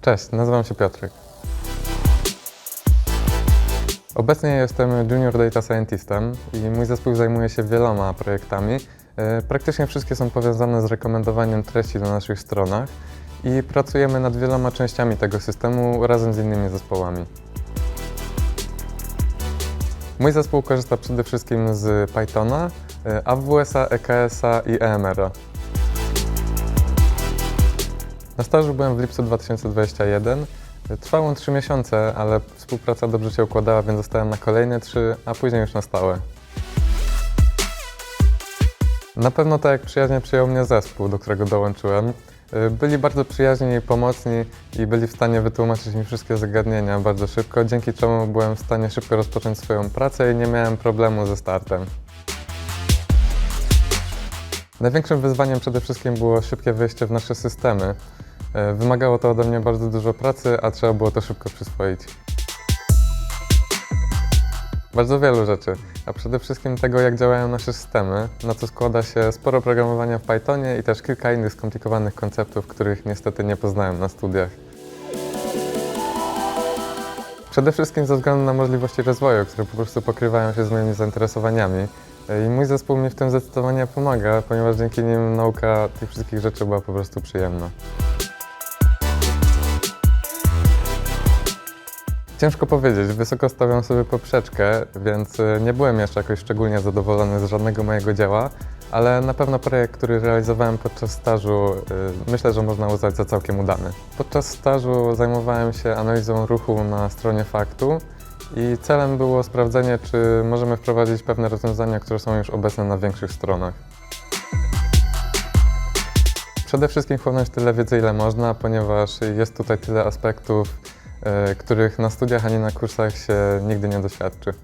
Cześć, nazywam się Piotrek. Obecnie jestem Junior Data Scientistem i mój zespół zajmuje się wieloma projektami. E, Praktycznie wszystkie są powiązane z rekomendowaniem treści na naszych stronach i pracujemy nad wieloma częściami tego systemu razem z innymi zespołami. Mój zespół korzysta przede wszystkim z Pythona, e, AWS-a, EKS-a i EMR-a. Na stażu byłem w lipcu 2021. Trwał on 3 miesiące, ale współpraca dobrze się układała, więc zostałem na kolejne 3, a później już na stałe. Na pewno tak jak przyjaźnie przyjął mnie zespół, do którego dołączyłem. Y, Byli bardzo przyjaźni i pomocni i byli w stanie wytłumaczyć mi wszystkie zagadnienia bardzo szybko, dzięki czemu byłem w stanie szybko rozpocząć swoją pracę i nie miałem problemu ze startem. Największym wyzwaniem przede wszystkim było szybkie wejście w nasze systemy. E, Wymagało to ode mnie bardzo dużo pracy, a trzeba było to szybko przyswoić. Bardzo wielu rzeczy, a przede wszystkim tego, jak działają nasze systemy, na co składa się sporo programowania w Pythonie i też kilka innych skomplikowanych konceptów, których niestety nie poznałem na studiach. Przede wszystkim ze względu na możliwości rozwoju, które po prostu pokrywają się z moimi zainteresowaniami. I mój zespół mi w tym zdecydowanie pomaga, ponieważ dzięki nim nauka tych wszystkich rzeczy była po prostu przyjemna. Ciężko powiedzieć, wysoko stawiam sobie poprzeczkę, więc y, nie byłem jeszcze jakoś szczególnie zadowolony z żadnego mojego dzieła, ale na pewno projekt, który realizowałem podczas stażu, y, myślę, że można uznać za całkiem udany. Podczas stażu zajmowałem się analizą ruchu na stronie faktu i celem było sprawdzenie, czy możemy wprowadzić pewne rozwiązania, które są już obecne na większych stronach. Przede wszystkim chłonąć tyle wiedzy, ile można, ponieważ jest tutaj tyle aspektów, e, których na studiach ani na kursach się nigdy nie doświadczy.